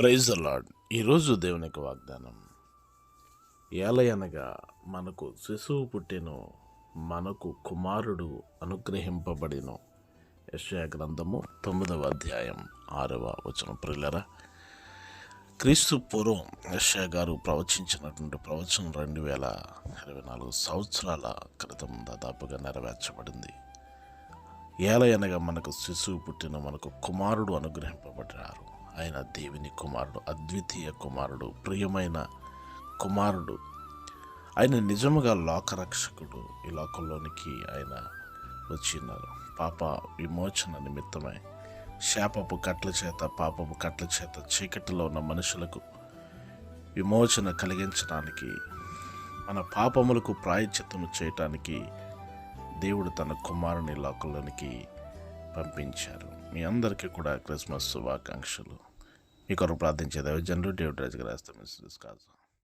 Praise అలాడ్ ఈరోజు దేవునికి వాగ్దానం. ఏలయనగా మనకు శిశువు పుట్టెను మనకు కుమారుడు అనుగ్రహింపబడిను. యెషయా గ్రంథము తొమ్మిదవ అధ్యాయం ఆరవ వచనం. ప్రిల్లరా క్రీస్తు పూర్వం యెషయా గారు ప్రవచించినటువంటి ప్రవచనం రెండు వేల ఇరవై నాలుగు సంవత్సరాల క్రితం దాదాపుగా నెరవేర్చబడింది. ఏలయనగా మనకు శిశువు పుట్టిన మనకు కుమారుడు అనుగ్రహింపబడ్డారు. ఆయన దేవుని కుమారుడు అద్వితీయ కుమారుడు ప్రియమైన కుమారుడు. ఆయన నిజముగా లోకరక్షకుడు. ఈ లోకంలోనికి ఆయన వచ్చినారు పాప విమోచన నిమిత్తమై శాపపు కట్ల చేత పాపపు కట్ల చేత చీకటిలో ఉన్న మనుషులకు విమోచన కలిగించడానికి మన పాపములకు ప్రాయచిత్తము చేయటానికి దేవుడు తన కుమారుని లోకంలోనికి పంపించారు. మీ అందరికీ కూడా క్రిస్మస్ శుభాకాంక్షలు. మీ కొరకు ప్రార్థించే దైవజనులు డేవిడ్ రాజు గారు కాదు